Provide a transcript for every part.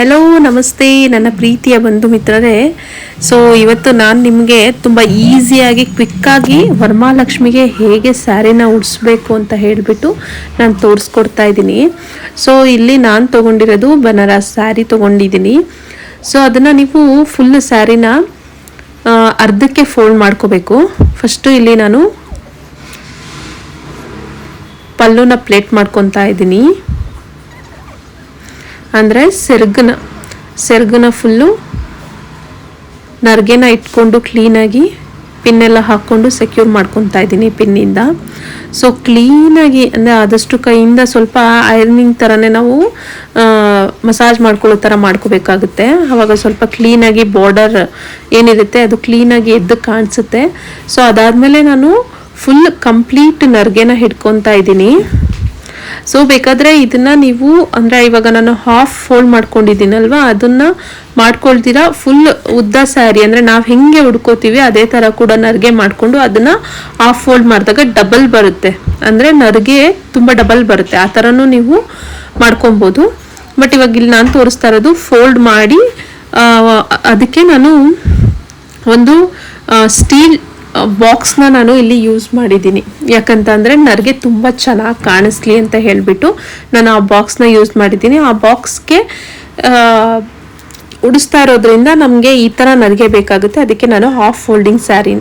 Hello ನಮಸ್ತೆ. ನನ್ನ ಪ್ರೀತಿಯ ಬಂಧು ಮಿತ್ರರೇ. ಸೊ ಇವತ್ತು ನಾನು ನಿಮಗೆ ತುಂಬ ಈಸಿಯಾಗಿ ಕ್ವಿಕ್ಕಾಗಿ ವರಮಹಾಲಕ್ಷ್ಮಿಗೆ ಹೇಗೆ ಸ್ಯಾರಿನ ಉಡಿಸ್ಬೇಕು ಅಂತ ಹೇಳಿಬಿಟ್ಟು ನಾನು ತೋರಿಸ್ಕೊಡ್ತಾ ಇದ್ದೀನಿ. ಸೊ ಇಲ್ಲಿ ನಾನು ತೊಗೊಂಡಿರೋದು ಬನಾರಸ್ ಸ್ಯಾರಿ ತೊಗೊಂಡಿದ್ದೀನಿ. ಸೊ ಅದನ್ನು ನೀವು ಫುಲ್ ಸ್ಯಾರಿನ ಅರ್ಧಕ್ಕೆ ಫೋಲ್ಡ್ ಮಾಡ್ಕೋಬೇಕು. ಫಸ್ಟು ಇಲ್ಲಿ ನಾನು ಪಲ್ಲುನ ಪ್ಲೇಟ್ ಮಾಡ್ಕೊತಾ ಇದ್ದೀನಿ. ಅಂದರೆ ಸೆರ್ಗನ. ಸೆರ್ಗನ ಫುಲ್ಲು ನರ್ಗೆನ ಇಟ್ಕೊಂಡು ಕ್ಲೀನಾಗಿ ಪಿನ್ನೆಲ್ಲ ಹಾಕ್ಕೊಂಡು ಸೆಕ್ಯೂರ್ ಮಾಡ್ಕೊತಾ ಇದ್ದೀನಿ ಪಿನ್ನಿಂದ. ಸೊ ಕ್ಲೀನಾಗಿ ಅಂದರೆ ಆದಷ್ಟು ಕೈಯಿಂದ ಸ್ವಲ್ಪ ಐರ್ನಿಂಗ್ ಥರನೇ ನಾವು ಮಸಾಜ್ ಮಾಡ್ಕೊಳ್ಳೋ ಥರ ಮಾಡ್ಕೋಬೇಕಾಗುತ್ತೆ. ಆವಾಗ ಸ್ವಲ್ಪ ಕ್ಲೀನಾಗಿ ಬಾರ್ಡರ್ ಏನಿರುತ್ತೆ ಅದು ಕ್ಲೀನಾಗಿ ಎದ್ದು ಕಾಣಿಸುತ್ತೆ. ಸೊ ಅದಾದಮೇಲೆ ನಾನು ಫುಲ್ ಕಂಪ್ಲೀಟ್ ನರ್ಗೆನ ಹಿಡ್ಕೊತಾ ಇದ್ದೀನಿ. ಸೊ ಬೇಕಾದ್ರೆ ಇದನ್ನ ನೀವು, ಅಂದ್ರೆ ಇವಾಗ ನಾನು ಹಾಫ್ ಫೋಲ್ಡ್ ಮಾಡ್ಕೊಂಡಿದ್ದೀನಲ್ವಾ, ಅದನ್ನ ಮಾಡ್ಕೊಳ್ತೀರಾ? ಫುಲ್ ಉದ್ದ ಸ್ಯಾರಿ ಅಂದ್ರೆ ನಾವು ಹೆಂಗೆ ಉಡ್ಕೋತೀವಿ, ಅದೇ ತರ ಕೂಡ ನರ್ಗೆ ಮಾಡ್ಕೊಂಡು ಅದನ್ನ ಹಾಫ್ ಫೋಲ್ಡ್ ಮಾಡಿದಾಗ ಡಬಲ್ ಬರುತ್ತೆ. ಅಂದ್ರೆ ನರ್ಗೆ ತುಂಬಾ ಡಬಲ್ ಬರುತ್ತೆ. ಆ ಥರನೂ ನೀವು ಮಾಡ್ಕೊಬೋದು ಬಟ್ ಇವಾಗ ಇಲ್ಲಿ ನಾನು ತೋರಿಸ್ತಾ ಇರೋದು ಫೋಲ್ಡ್ ಮಾಡಿ ಅದಕ್ಕೆ ನಾನು ಒಂದು ಸ್ಟೀಲ್ ಬಾಕ್ಸ್ನ ನಾನು ಇಲ್ಲಿ ಯೂಸ್ ಮಾಡಿದ್ದೀನಿ. ಯಾಕಂತ ಅಂದ್ರೆ ನನಗೆ ತುಂಬ ಚೆನ್ನಾಗಿ ಕಾಣಿಸ್ಲಿ ಅಂತ ಹೇಳಿಬಿಟ್ಟು ನಾನು ಆ ಬಾಕ್ಸ್ನ ಯೂಸ್ ಮಾಡಿದ್ದೀನಿ. ಆ ಬಾಕ್ಸ್ಗೆ ಉಡಿಸ್ತಾ ಇರೋದ್ರಿಂದ ನಮಗೆ ಈ ಥರ ನರಿಗೆ ಬೇಕಾಗುತ್ತೆ. ಅದಕ್ಕೆ ನಾನು ಹಾಫ್ ಫೋಲ್ಡಿಂಗ್ ಸ್ಯಾರಿ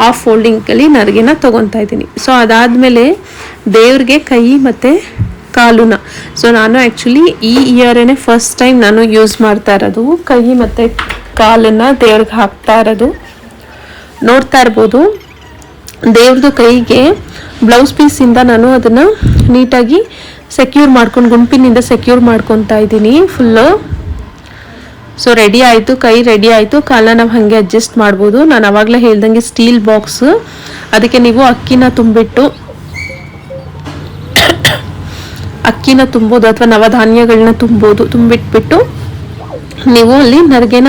ಹಾಫ್ ಫೋಲ್ಡಿಂಗಲ್ಲಿ ನರಿಗೆನ ತೊಗೊತಾ ಇದ್ದೀನಿ. ಸೊ ಅದಾದಮೇಲೆ ದೇವ್ರಿಗೆ ಕೈ ಮತ್ತು ಕಾಲುನ. ಸೊ ನಾನು ಆ್ಯಕ್ಚುಲಿ ಈ ಇಯರೇನೆ ಫಸ್ಟ್ ಟೈಮ್ ನಾನು ಯೂಸ್ ಮಾಡ್ತಾ ಇರೋದು, ಕೈ ಮತ್ತು ಕಾಲನ್ನು ದೇವ್ರಿಗೆ ಹಾಕ್ತಾ ಇರೋದು ನೋಡ್ತಾ ಇರ್ಬೋದು. ದೇವ್ರದ್ದು ಕೈಗೆ ಬ್ಲೌಸ್ ಪೀಸಿಂದ ನಾನು ಅದನ್ನು ನೀಟಾಗಿ ಸೆಕ್ಯೂರ್ ಮಾಡ್ಕೊಂಡು, ಗುಂಪಿನಿಂದ ಸೆಕ್ಯೂರ್ ಮಾಡ್ಕೊತಾ ಇದ್ದೀನಿ ಫುಲ್ಲು ಸೊ ರೆಡಿ ಆಯಿತು, ಕೈ ರೆಡಿ ಆಯಿತು ಕಾಲನ್ನ ನಾವು ಹಾಗೆ ಅಡ್ಜಸ್ಟ್ ಮಾಡ್ಬೋದು. ನಾನು ಅವಾಗಲೇ ಹೇಳ್ದಂಗೆ ಸ್ಟೀಲ್ ಬಾಕ್ಸ್ ಅದಕ್ಕೆ ನೀವು ಅಕ್ಕಿನ ತುಂಬಿಟ್ಟು, ಅಕ್ಕಿನ ತುಂಬೋದು ಅಥವಾ ನವಧಾನ್ಯಗಳನ್ನ ತುಂಬೋದು, ತುಂಬಿಟ್ಬಿಟ್ಟು, ನೀವು ಅಲ್ಲಿ ನರ್ಗೆನ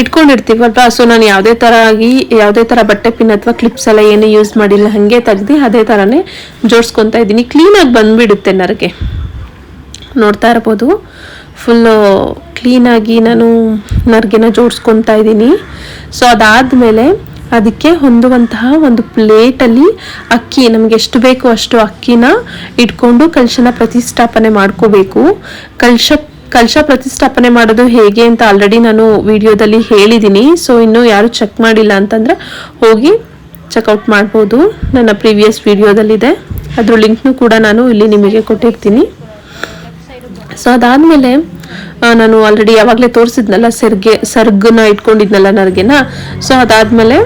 ಇಟ್ಕೊಂಡಿರ್ತೀವಲ್ವಾ ಸೊ ನಾನು ಯಾವುದೇ ಥರ ಆಗಿ ಯಾವುದೇ ಥರ ಬಟ್ಟೆ ಪಿನ್ ಅಥವಾ ಕ್ಲಿಪ್ಸ್ ಎಲ್ಲ ಏನು ಯೂಸ್ ಮಾಡಿಲ್ಲ, ಹಾಗೆ ತೆಗ್ದು ಅದೇ ಥರನೇ ಜೋಡಿಸ್ಕೊತಾ ಇದ್ದೀನಿ. ಕ್ಲೀನಾಗಿ ಬಂದುಬಿಡುತ್ತೆ ನರ್ಗೆ. ನೋಡ್ತಾ ಇರ್ಬೋದು. ಫುಲ್ಲು ಕ್ಲೀನಾಗಿ ನಾನು ನರ್ಗೆನ ಜೋಡಿಸ್ಕೊತಾ ಇದ್ದೀನಿ. ಸೊ ಅದಾದಮೇಲೆ ಅದಕ್ಕೆ ಹೊಂದುವಂತಹ ಒಂದು ಪ್ಲೇಟಲ್ಲಿ ಅಕ್ಕಿ, ನಮಗೆ ಎಷ್ಟು ಬೇಕೋ ಅಷ್ಟು ಅಕ್ಕಿನ ಇಟ್ಕೊಂಡು ಕಲಶನ ಪ್ರತಿಷ್ಠಾಪನೆ ಮಾಡ್ಕೋಬೇಕು. ಕಲಶ ಕಲಶ ಪ್ರತಿಷ್ಠಾಪನೆ ಮಾಡೋದು ಹೇಗೆ ಅಂತ ಆಲ್ರೆಡಿ ನಾನು ವಿಡಿಯೋದಲ್ಲಿ ಹೇಳಿದ್ದೀನಿ ಸೊ ಇನ್ನು ಯಾರು ಚೆಕ್ ಮಾಡಿಲ್ಲ ಅಂತಂದರೆ ಹೋಗಿ ಚೆಕ್ಔಟ್ ಮಾಡ್ಬೋದು. ನನ್ನ ಪ್ರೀವಿಯಸ್ ವಿಡಿಯೋದಲ್ಲಿದೆ. ಅದ್ರ ಲಿಂಕ್ನು ಕೂಡ ನಾನು ಇಲ್ಲಿ ನಿಮಗೆ ಕೊಟ್ಟಿರ್ತೀನಿ. ಸೊ ಅದಾದಮೇಲೆ ನಾನು ಆಲ್ರೆಡಿ ಯಾವಾಗಲೇ ತೋರಿಸಿದ್ನಲ್ಲ, ಸೆರ್ಗೆ ಸರ್ಗನ್ನ ಇಟ್ಕೊಂಡಿದ್ನಲ್ಲ ನರ್ಗೆನ. ಸೊ ಅದಾದಮೇಲೆ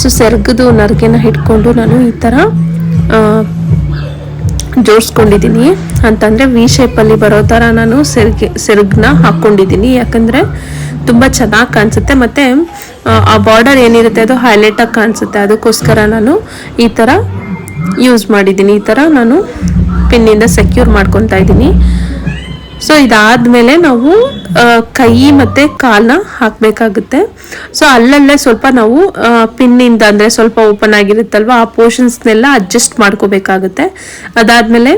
ಸೊ ಸೆರ್ಗದು ನರ್ಗೆನ ಹಿಡ್ಕೊಂಡು ನಾನು ಈ ಥರ ಜೋಡಿಸ್ಕೊಂಡಿದ್ದೀನಿ. ಅಂತಂದರೆ ವಿ ಶೇಪಲ್ಲಿ ಬರೋ ಥರ ನಾನು ಸೆರ್ಗೆ, ಸೆರ್ಗ್ನ ಹಾಕ್ಕೊಂಡಿದ್ದೀನಿ. ಯಾಕಂದರೆ ತುಂಬ ಚೆನ್ನಾಗಿ ಕಾಣಿಸುತ್ತೆ. ಮತ್ತು, ಆ ಬಾರ್ಡರ್ ಏನಿರುತ್ತೆ ಅದು ಹೈಲೈಟಾಗಿ ಕಾಣಿಸುತ್ತೆ. ಅದಕ್ಕೋಸ್ಕರ ನಾನು ಈ ಥರ ಯೂಸ್ ಮಾಡಿದ್ದೀನಿ. ಈ ಥರ ನಾನು ಪಿನ್ನಿಂದ ಸೆಕ್ಯೂರ್ ಮಾಡ್ಕೊತಾ ಇದ್ದೀನಿ. ಸೊ ಇದಾದಮೇಲೆ ನಾವು ಕೈ ಮತ್ತು ಕಾಲನ್ನ ಹಾಕಬೇಕಾಗುತ್ತೆ. ಸೊ ಅಲ್ಲಲ್ಲೇ ಸ್ವಲ್ಪ ನಾವು ಪಿನ್ನಿಂದ ಅಂದರೆ ಸ್ವಲ್ಪ ಓಪನ್ ಆಗಿರುತ್ತಲ್ವ ಆ ಪೋರ್ಷನ್ಸ್ನೆಲ್ಲ ಅಡ್ಜಸ್ಟ್ ಮಾಡ್ಕೋಬೇಕಾಗುತ್ತೆ. ಅದಾದ್ಮೇಲೆ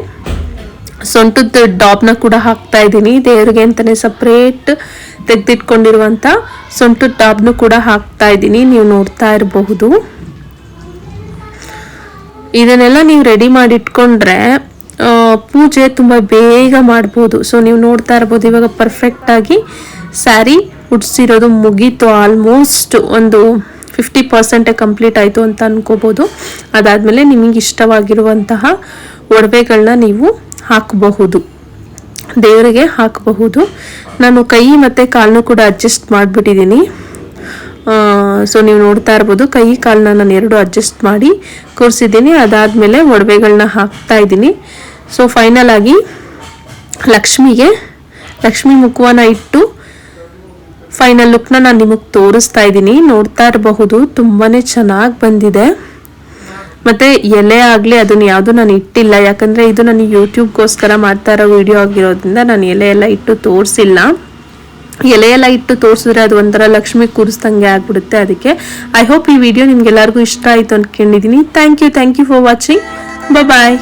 ಸೊಂಟದ ಡಾಬ್ನ ಕೂಡ ಹಾಕ್ತಾ ಇದ್ದೀನಿ. ದೇವ್ರಿಗೆ ಅಂತಲೇ ಸಪ್ರೇಟ್ ತೆಗೆದಿಟ್ಕೊಂಡಿರುವಂಥ ಸೊಂಟದ ಡಾಬ್ನು ಕೂಡ ಹಾಕ್ತಾ ಇದ್ದೀನಿ. ನೀವು ನೋಡ್ತಾ ಇರಬಹುದು. ಇದನ್ನೆಲ್ಲ ನೀವು ರೆಡಿ ಮಾಡಿ ಇಟ್ಕೊಂಡ್ರೆ ಆ, ಪೂಜೆ ತುಂಬ ಬೇಗ ಮಾಡ್ಬೋದು. ಸೊ ನೀವು ನೋಡ್ತಾ ಇರ್ಬೋದು, ಇವಾಗ ಪರ್ಫೆಕ್ಟಾಗಿ ಸ್ಯಾರಿ ಉಡ್ಸಿರೋದು ಮುಗೀತು. ಆಲ್ಮೋಸ್ಟ್ ಒಂದು ಫಿಫ್ಟಿ ಪರ್ಸೆಂಟೇ ಕಂಪ್ಲೀಟ್ ಆಯಿತು ಅಂತ ಅನ್ಕೋಬೋದು. ಅದಾದಮೇಲೆ ನಿಮಗೆ ಇಷ್ಟವಾಗಿರುವಂತಹ ಒಡವೆಗಳನ್ನ ನೀವು ಹಾಕಬಹುದು. ದೇವರಿಗೆ ಹಾಕಬಹುದು. ನಾನು ಕೈ ಮತ್ತು ಕಾಲನ್ನು ಕೂಡ ಅಡ್ಜಸ್ಟ್ ಮಾಡಿಬಿಟ್ಟಿದ್ದೀನಿ. ಸೊ ನೀವು ನೋಡ್ತಾ ಇರ್ಬೋದು, ಕೈ ಕಾಲನ್ನ ನಾನು ಎರಡು ಅಡ್ಜಸ್ಟ್ ಮಾಡಿ ಕೂರಿಸಿದ್ದೀನಿ. ಅದಾದಮೇಲೆ ಒಡವೆಗಳನ್ನ ಹಾಕ್ತಾ ಇದ್ದೀನಿ. ಸೊ ಫೈನಲ್ ಆಗಿ ಲಕ್ಷ್ಮಿಗೆ, ಲಕ್ಷ್ಮಿ ಮುಖವನ್ನ ಇಟ್ಟು ಫೈನಲ್ ಲುಕ್ನ ನಾನು ನಿಮಗೆ ತೋರಿಸ್ತಾ ಇದ್ದೀನಿ. ನೋಡ್ತಾ ಇರಬಹುದು ತುಂಬಾ ಚೆನ್ನಾಗಿ ಬಂದಿದೆ. ಮತ್ತು ಎಲೆ ಆಗಲಿ ಅದನ್ನ ಯಾವುದು ನಾನು ಇಟ್ಟಿಲ್ಲ. ಯಾಕಂದರೆ ಇದು ನಾನು ಯೂಟ್ಯೂಬ್ಗೋಸ್ಕರ ಮಾಡ್ತಾ ಇರೋ ವಿಡಿಯೋ ಆಗಿರೋದ್ರಿಂದ ನಾನು ಎಲೆ ಎಲ್ಲ ಇಟ್ಟು ತೋರಿಸಿಲ್ಲ. ಎಲೆ ಎಲ್ಲ ಇಟ್ಟು ತೋರಿಸಿದ್ರೆ ಅದು ಒಂಥರ ಲಕ್ಷ್ಮಿ ಕೂರಿಸ್ದಂಗೆ ಆಗ್ಬಿಡುತ್ತೆ ಅದಕ್ಕೆ. ಐ ಹೋಪ್ ಈ ವಿಡಿಯೋ ನಿಮ್ಗೆಲ್ಲರಿಗೂ ಇಷ್ಟ ಆಯಿತು ಅಂದ್ಕೊಂಡಿದ್ದೀನಿ thank you thank you for watching bye